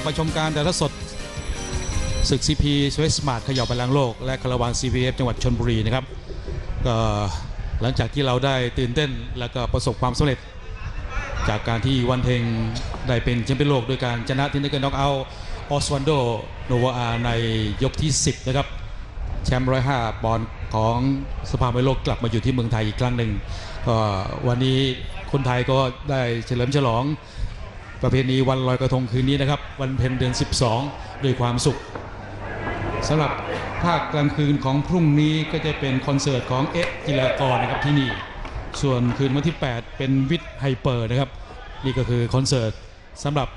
ลับมาชมการแต่ละสดศึก CP สวีสมาร์ทขย่าบอลลังโลก และคาราวาน CPF จังหวัดชนบุรีนะครับก็หลังจากที่เราได้ตื่นเต้นแล้วก็ประสบความสำเร็จ จากการที่วันเทงได้เป็นแชมเปี้ยนโลกโดยการชนะที่นักเกนน็อกเอาออสวันโดโนวาในยกที่ 10 นะครับ แชมป์105ปอนด์ของสภามโลกกลับมาอยู่ที่เมืองไทยอีกครั้งหนึ่งก็วันนี้คนไทยก็ได้เฉลิมฉลอง ประเพณีวันลอยกระทงคืนนี้นะครับ วันเพ็ญเดือน 12 ด้วยความสุขสำหรับภาคกลางคืนของพรุ่งนี้ก็จะเป็นคอนเสิร์ตของเอ๊ะจิรากรนะครับที่นี่ ส่วนคืนวันที่ 8 เป็นวิทไฮเปอร์นะครับ นี่ก็คือคอนเสิร์ตสำหรับ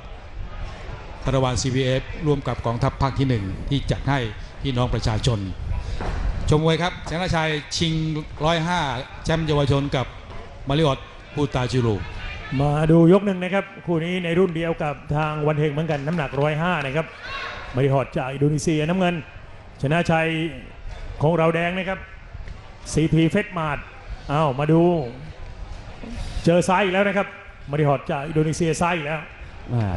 คาราวาน CVF ร่วมกับกองทัพภาคที่ 1 ที่จัดให้พี่น้องประชาชน ชมมวยครับแสงชัยชิง 105 แชมป์เยาวชนกับมาริออตพูตาจิรู มาดูยกหนึ่งนะครับคู่นี้ในรุ่นเดียวกับทางวันเฮงเหมือนกันน้ำหนัก105นะครับมาริฮอดจากอินโดนีเซียน้ำเงิน ชนะชัยของเราแดงนะครับซีพีเฟสมาดอ้าวมาดู เจอซ้ายอีกแล้วนะครับมาริฮอดจากอินโดนีเซียซ้ายอีกแล้ว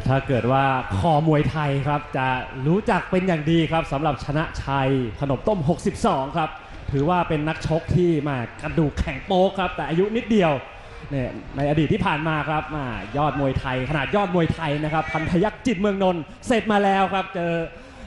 ถ้าเกิดว่าคอมวยไทยครับจะรู้จักเป็นอย่างดีครับสำหรับชนะชัยขนมต้ม 62 ครับ ถือว่าเป็นนักชกที่มากระดูกแข็งโป๊กครับ แต่อายุนิดเดียว เนี่ยในอดีตที่ผ่านมาครับมายอดมวยไทย ขนาดยอดมวยไทยนะครับพันธยักจิตเมืองนนท์เสร็จมาแล้วครับ เจอ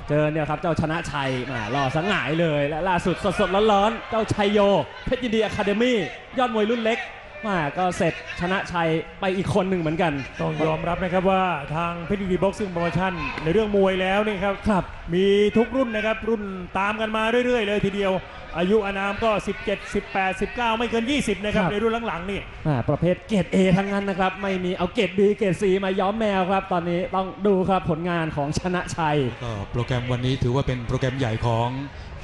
เจอเนี่ยครับเจ้าชนะชัยมาหล่อสังหายเลย และล่าสุดสดๆร้อนๆเจ้าชัยโยเพชรยินดีอะคาเดมี่ยอดมวยรุ่นเล็ก มาก็เสร็จชนะชัยไปอีกคนหนึ่งเหมือนกัน ต้องยอมรับนะครับว่าทางเพชรดีบ็อกซิ่งโปรโมชั่นในเรื่องมวยแล้วนี่ครับครับ มีทุกรุ่นนะครับ รุ่นตามกันมาเรื่อยๆ เลยทีเดียว อายุอานามก็ 17 18 19 ไม่เกิน 20 นะครับ ครับ ในรุ่นหลังๆนี่ อ่าประเภทเกรด A ทั้งนั้นนะครับ ไม่มีเอาเกรด B เกรด C มาย้อมแมวครับ ตอนนี้ต้องดูครับผลงานของชนะชัย ก็โปรแกรมวันนี้ถือว่าเป็นโปรแกรมใหญ่ของ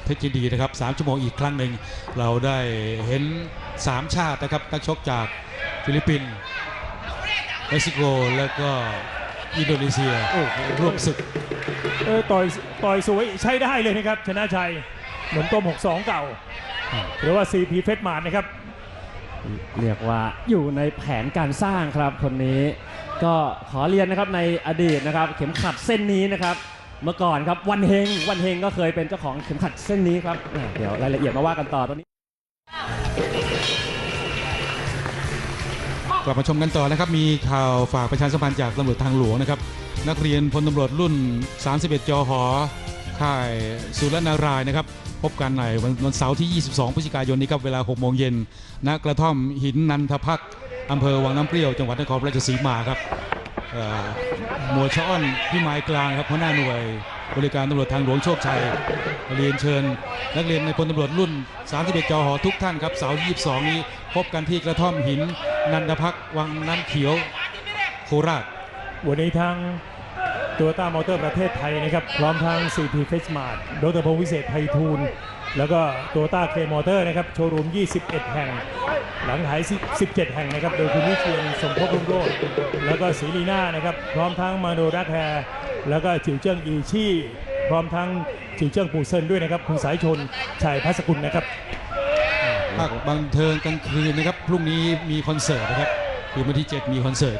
เพชรยินดีนะครับ3ชั่วโมงอีกครั้งหนึ่งเราได้เห็น 3 ชาตินะครับนักชกจากฟิลิปปินส์เม็กซิโกและก็อินโดนีเซียโอ้โหร่วมศึกเออต่อยต่อยสวยใช้ได้เลยนะครับชนะชัยเหมือนต้ม 62 เก่า หรือว่า CP เฟสมาร์นะครับ เรียกว่าอยู่ในแผนการสร้างครับคนนี้ ก็ขอเรียนนะครับในอดีตนะครับ เข็มขัดเส้นนี้นะครับ เมื่อก่อนครับวันเฮงวันเฮงก็เคยเป็นเจ้าของเข็มขัดเส้นนี้ครับอ่าเดี๋ยวรายละเอียดมาว่ากันต่อตอนนี้ กลับมาชมกันต่อนะครับ มีข่าวฝากประชาสัมพันธ์จากตำรวจทางหลวงนะครับ นักเรียนพลตำรวจรุ่น 31 จอหอ ค่ายสุรนารายณ์นะครับ พบกันในวันวันเสาร์ที่ 22 พฤศจิกายนนี้ครับ เวลา 6 โมงเย็นณกระท่อมหินนันทพักษ์อำเภอวังน้ำเปรี้ยว จังหวัดนครราชสีมาครับ หมวดช่อ้อนพี่หม้กลางครับหัวหน้าหน่วย บริการตำรวจทางหลวงโชคชัยเรียนเชิญ นักเรียนในพลตำรวจรุ่น 31จหอทุกท่านครับเสาร์22 นี้พบกันที่กระท่อมหิน นันทพักวังน้ำเขียว โคราชวันนี้ทาง ตัวต้ามอเตอร์ประเทศไทยนะครับ พร้อมทาง CP เฟสมาร์ดรพงศ์วิเศษไพฑูรย์แล้วก็ตัวต้าเคมอเตอร์นะครับ โชว์รูม 21 แห่ง หลังขาย 17 แห่งนะครับ โดยคุณวิเชียนสมภพรุ่งโรจน์แล้วก็ศรีลีน่านะครับ พร้อมทั้งมาโนรัตแฮแล้วก็จิวเจิ้งอีชี่ พร้อมทั้งจิวเจิ้งปูเซินด้วยนะครับ คุณสายชนชัยพัสกุลนะครับภาคบันเทิงกลางคืนนะครับ พรุ่งนี้มีคอนเสิร์ตนะครับคือวันที่ 7 มีคอนเสิร์ต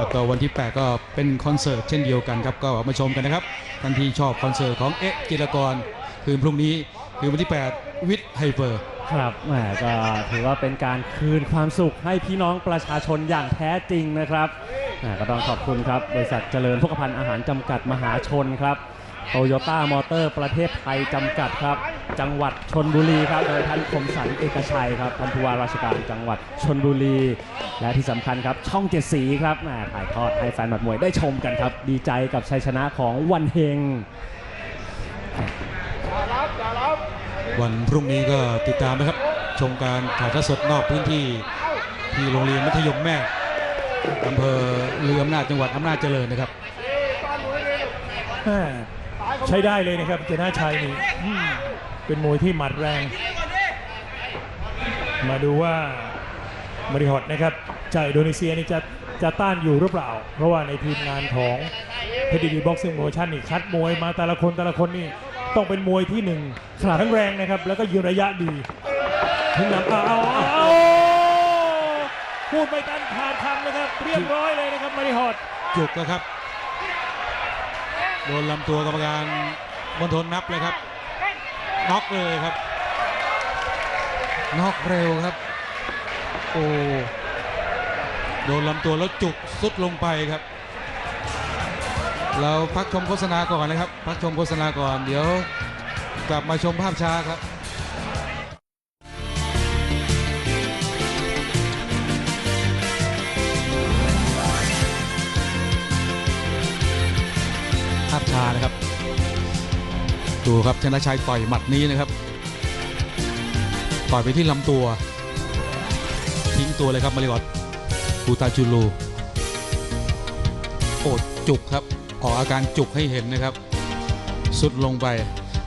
แล้วก็วันที่ 8 ก็เป็นคอนเสิร์ตเช่นเดียวกันครับ ก็มาชมกันนะครับทันทีชอบคอนเสิร์ตของเอ๊ะจิรกร คืนพรุ่งนี้คือวันที่ 8 วิทไฮเปอร์ ครับแหมก็ถือว่าเป็นการคืนความสุขให้พี่น้องประชาชนอย่างแท้จริงนะครับแหมก็ต้องขอบคุณครับบริษัทเจริญพกภัณฑ์อาหารจำกัดมหาชนครับ โตโยต้ามอเตอร์ประเทศไทยจำกัดครับ จังหวัดชนบุรีครับ โดยท่านคมสันเอกชัยครับท่านผู้ว่าราชการจังหวัดชนบุรี และที่สำคัญครับช่องเจ็ดสีครับแหมถ่ายทอดให้แฟนหมัดมวยได้ชมกันครับ ดีใจกับชัยชนะของวันเฮงวันพรุ่งนี้ก็ติดตามนะครับ ชมการถ่ายทอดสดนอกพื้นที่ที่โรงเรียนมัธยมแม่อำเภอลืออำนาจจังหวัดอำนาจเจริญนะครับแม่ ใช้ได้เลยนะครับเจนาชัยนี่อืมเป็นมวยที่หมัดแรง มาดูว่ามาริฮอตนะครับจากอินโดนีเซียนี่จะจะต้านอยู่หรือเปล่า เพราะว่าในทีมงานของเพชรดีบ็อกซิ่งโมชั่นนี่คัดมวยมาแต่ละคนแต่ละคนนี่ต้องเป็นมวยที่หนึ่งทั้งแรงนะครับ แล้วก็ยืนระยะดีถึงหลังเอาเอาเอาเอาพูดไปตันผ่านคำนะครับ เรียบร้อยเลยนะครับมาริฮอตจุกนะครับ โดนลำตัวกรรมการมณฑลนับเลยครับน็อกเลยครับน็อกเร็วครับ โอ้โดนลำตัวแล้วจุกสุดลงไปครับ เราพักชมโฆษณาก่อนนะครับ พักชมโฆษณาก่อนเดี๋ยว กลับมาชมภาพช้าครับ ดูครับชนะชัยต่อยหมัดนี้นะครับ ต่อยไปที่ลำตัว ทิ้งตัวเลยครับมาริออตบูตาจูลูโอดจุกครับ ออกอาการจุกให้เห็นนะครับ สุดลงไป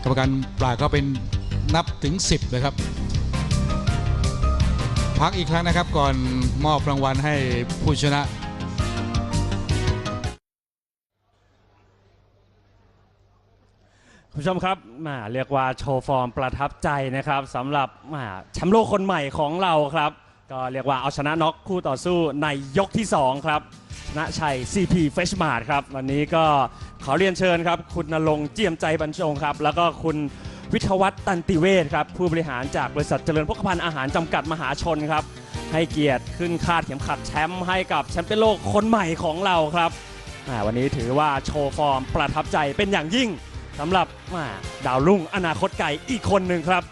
กรรมการปลาก็เป็นนับถึง 10 นะครับ พักอีกครั้งนะครับก่อนมอบรางวัลให้ผู้ชนะ คุณผู้ชมครับมาเรียกว่าโชว์ฟอร์มประทับใจนะครับสำหรับแหมาแชมป์โลกคนใหม่ของเราครับ ก็เรียกว่าเอาชนะน็อกคู่ต่อสู้ในยกที่ 2 ครับชนะชัย CP f r e s h m a r t ครับวันนี้ก็ขอเรียนเชิญครับ คุณนรงค์เจียมใจบรรจงครับ แล้วก็คุณวิทวัฒน์ตันติเวศครับ ผู้บริหารจากบริษัทเจริญพกพันธ์อาหารจำกัดมหาชนครับ ให้เกียรติขึ้นคาดเข็มขัดแชมป์ให้กับแชมป์เปี้ยนโลกคนใหม่ของเราครับอ่าวันนี้ถือว่าโชว์ฟอร์มประทับใจเป็นอย่างยิ่ง สำหรับดาวรุ่งอนาคตไก่อีกคนหนึ่งครับ